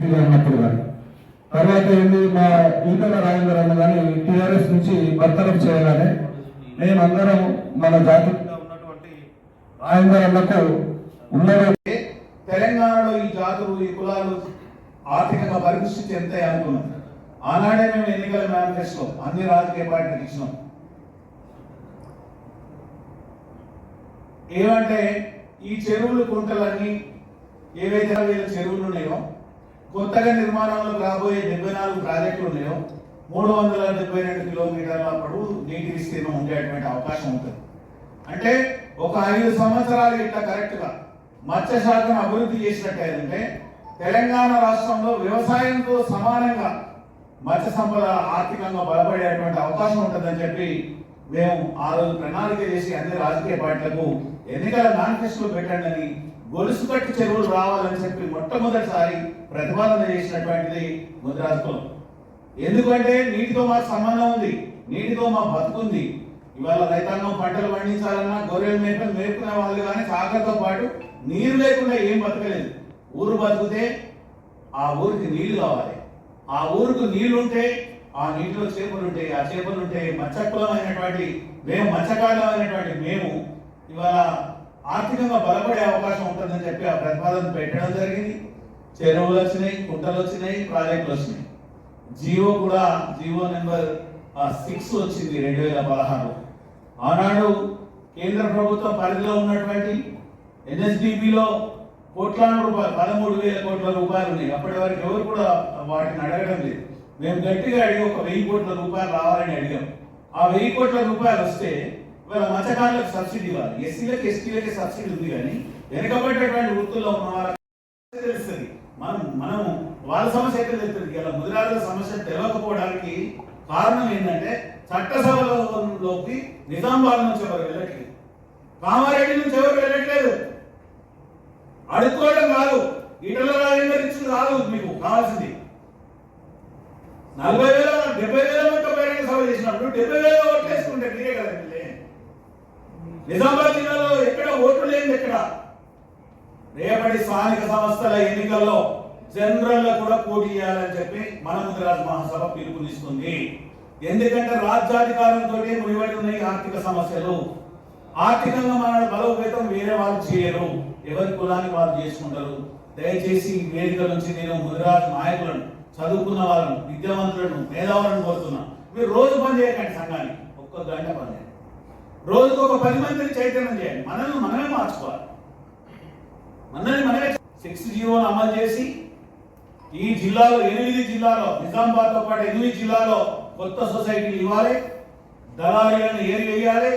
అన్నప్పుడు కానీ తర్వాత ఏంది మా ఈటల రాజేందర్ అన్న కానీ టీఆర్ఎస్ నుంచి బర్తరఫ్ చేయగానే మేమందరం మన జాతి ఉన్నటువంటి రాజేందర్ అన్నకు ఉన్నదో తెలంగాణలో ఈ జాతులు ఈ కులాలు ఆర్థికంగా పరిస్థితి ఎంత అనుకున్నాం? ఆనాడే మేము ఎన్నికల మేనిఫెస్టో అన్ని రాజకీయ పార్టీలకు ఇచ్చినాం. ఏమంటే ఈ చెరువులు కుంటలన్నీ ఏవైతే వీళ్ళ చెరువులు ఉన్నాయో కొత్తగా నిర్మాణంలో రాబోయే డెబ్బై నాలుగు ప్రాజెక్టులు ఉన్నాయో మూడు వందల డెబ్బై రెండు కిలోమీటర్ల పొడవు నీటి విస్తీర్ణం ఉండేటువంటి అవకాశం ఉంటుంది. అంటే ఒక ఐదు సంవత్సరాలు ఇట్లా కరెక్ట్గా మత్స్య శాఖను అభివృద్ధి చేసినట్టయితే తెలంగాణ రాష్ట్రంలో వ్యవసాయంతో సమానంగా మత్స్య సంపద ఆర్థికంగా బలపడేటువంటి అవకాశం ఉంటుందని చెప్పి మేము ఆ రోజు ప్రణాళిక చేసి అన్ని రాజకీయ పార్టీలకు ఎన్నికల మేనిఫెస్టో పెట్టండి అని గొలుసు కట్టు చెరువులు రావాలని చెప్పి మొట్టమొదటిసారి ప్రతిపాదన చేసినటువంటిది ముద్రాజ్ ఎందుకంటే నీటితో మాకు సంబంధం ఉంది నీటితో మా బతుకుంది ఇవాళ రైతాంగం పంటలు పండించాలన్నా గొర్రెలు మేపలు మేపుకునే వాళ్ళు కానీ సాగర్తో పాటు నీరు లేకుండా ఏం బతకలేదు. ఊరు బతికితే ఆ ఊరికి నీళ్ళు కావాలి. ఆ ఊరుకు నీళ్ళుంటే ఆ నీటిలో చేపలు ఉంటాయి ఆ చేపలు ఉంటాయి మత్స్యకులమైనటువంటి మేము మత్స్యకాలమైనటువంటి మేము ఇవాళ ఆర్థికంగా బలపడే అవకాశం ఉంటుందని చెప్పి ఆ ప్రతిపాదన పెట్టడం జరిగింది. చెరువులు వచ్చినాయి కుంటలు వచ్చినాయి ప్రాజెక్టులు వచ్చినాయి. జియో కూడా జియో నెంబర్ సిక్స్ వచ్చింది రెండు వేల పదహారు ఆనాడు కేంద్ర ప్రభుత్వం పరిధిలో ఉన్నటువంటి ఎన్ఎస్డిపిలో కోట్లాది రూపాయలు పదమూడు వేల కోట్ల రూపాయలు ఉన్నాయి. అప్పటి వరకు ఎవరు కూడా వాటిని అడగడం లేదు. మేము గట్టిగా అడిగి ఒక వెయ్యి కోట్ల రూపాయలు రావాలని అడిగాం. ఆ వెయ్యి కోట్ల రూపాయలు వస్తే ఇవాళ మత్స్యకారులకు సబ్సిడీ ఇవ్వాలి. ఎస్సీలకు ఎస్టీలకి సబ్సిడీ ఉంది కానీ వెనకబడేటువంటి వృత్తుల్లో ఉన్న వాళ్ళకి తెలుస్తుంది. మనం మనం వాళ్ళ సమస్య ఎక్కడ తెలుస్తుంది? ఇలా ముదిరాజుల సమస్య తెలియకపోవడానికి కారణం ఏంటంటే చట్టసభలోకి నిజామాబాద్ నుంచి ఎవరు వెళ్ళట్లేదు. కామారెడ్డి నుంచి ఎవరు వెళ్ళట్లేదు. అడుక్కోవడం కాదు. ఈటల రాజేందర్ ఇచ్చి రాదు మీకు కావాల్సింది. నలభై వేల డెబ్బై వేల ఓట్లు బహిరంగ సభ చేసినప్పుడు డెబ్బై వేల ఓట్లు వేసుకుంటే మీరే కదా నిజామాబాద్ జిల్లాలో ఎక్కడ ఓట్లు లేని ఎక్కడ? రేపటి స్థానిక సంస్థల ఎన్నికల్లో జనరల్ కూడా పోటీ చేయాలని చెప్పి మన ముద్రాజ్ మహాసభ పిలుపునిస్తుంది ఎందుకంటే రాజ్యాధికారంతో ముడిపడి ఉన్నాయి ఆర్థిక సమస్యలు. ఆర్థికంగా మన బలోపేతం వేరే వాళ్ళు చేయరు. ఎవరి కులానికి వాళ్ళు చేసుకుంటారు. దయచేసి ఈ వేదిక నుంచి నేను ముదిరాజ్ నాయకులను చదువుకున్న వాళ్ళను విద్యావంతులను మేధావులను కోరుతున్నా. మీరు రోజు పని చేయకండి సంఘాన్ని ఒక్క గంట పని చేయండి. రోజుకు ఒక పది మందిని చైతన్యం చేయండి. మనల్ని మనమే మార్చుకోవాలి. మనల్ని మనమే సిక్స్ జీవోను అమలు చేసి ఈ జిల్లాలో ఎనిమిది జిల్లాలో నిజామాబాద్తో పాటు ఎనిమిది జిల్లాలో కొత్త సొసైటీలు ఇవ్వాలి. దళారీలను ఏరివేయాలి.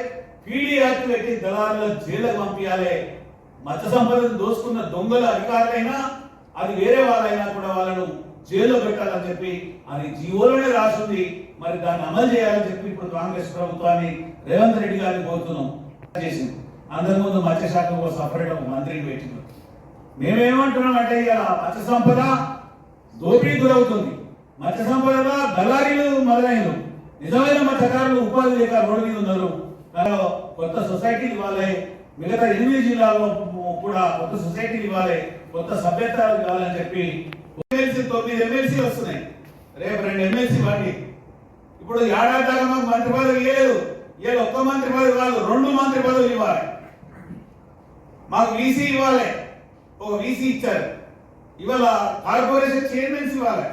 పీడీ యాక్ట్ పెట్టి దళారుల జైళ్ళకు పంపించాలి మత్స్య సంపదను దోసుకున్న దొంగల అధికారులైనా అది వేరే వాళ్ళైనా కూడా వాళ్ళను జైల్లో పెట్టాలని చెప్పి అది జీవోలోనే రాసింది. మరి దాన్ని అమలు చేయాలని చెప్పి ఇప్పుడు కాంగ్రెస్ ప్రభుత్వాన్ని రేవంత్ రెడ్డి గారిని కోరుతున్నాం. చేసింది. అంతకుముందు మత్స్య శాఖ కోసం సపరేట్ ఒక మంత్రిని పెట్టింది. మేమేమంటున్నాం అంటే ఇక మత్స్య సంపద దోపిడీ గురవుతుంది. మత్స్య సంపదలో దళారీలు మొదలైనరు. నిజమైన మత్స్యకారులు ఉపాధి లేక రోడ్డు మీద ఉన్నారు. కొత్త సొసైటీలు ఇవ్వాలి. మిగతా ఎనిమిది జిల్లాల్లో కూడా కొత్త సొసైటీలు ఇవ్వాలి. కొత్త సభ్యత్వాలు ఇవ్వాలని చెప్పి తొమ్మిది ఎమ్మెల్సీ వస్తున్నాయి. రేపు రెండు ఎమ్మెల్సీ వాటి ఇప్పుడు ఏడాది దాకా మాకు మంత్రి పదవి ఇవ్వలేదు ఏ ఒక్క మంత్రి పదవి కాదు రెండు మంత్రి పదవులు ఇవ్వాలి. మాకు వీసీ ఇవ్వాలి. ఒక వీసీ ఇచ్చారు. ఇవాళ కార్పొరేషన్ చైర్మన్స్ ఇవ్వాలి.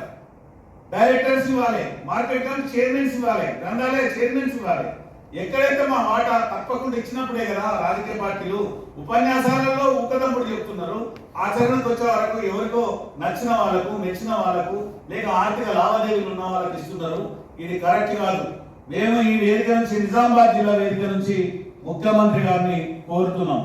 డైరెక్టర్స్ ఇవ్వాలి. మార్కెట్ కమిటీ చైర్మన్స్ ఇవ్వాలి. గ్రంథాలయ చైర్మన్స్ ఇవ్వాలి. ఎక్కడైతే మా మాట తప్పకుండా ఇచ్చినప్పుడే కదా రాజకీయ పార్టీలు ఉపన్యాసాలలో ఊకదంపుడు చెప్తున్నారు ఆచరణకు వచ్చే వరకు ఎవరికో నచ్చిన వాళ్ళకు మెచ్చిన వాళ్ళకు లేక ఆర్థిక లావాదేవీలు ఉన్న వాళ్ళకి ఇస్తున్నారు. ఇది కరెక్ట్ కాదు. మేము ఈ వేదిక నుంచి నిజామాబాద్ జిల్లా వేదిక నుంచి ముఖ్యమంత్రి గారిని కోరుతున్నాం.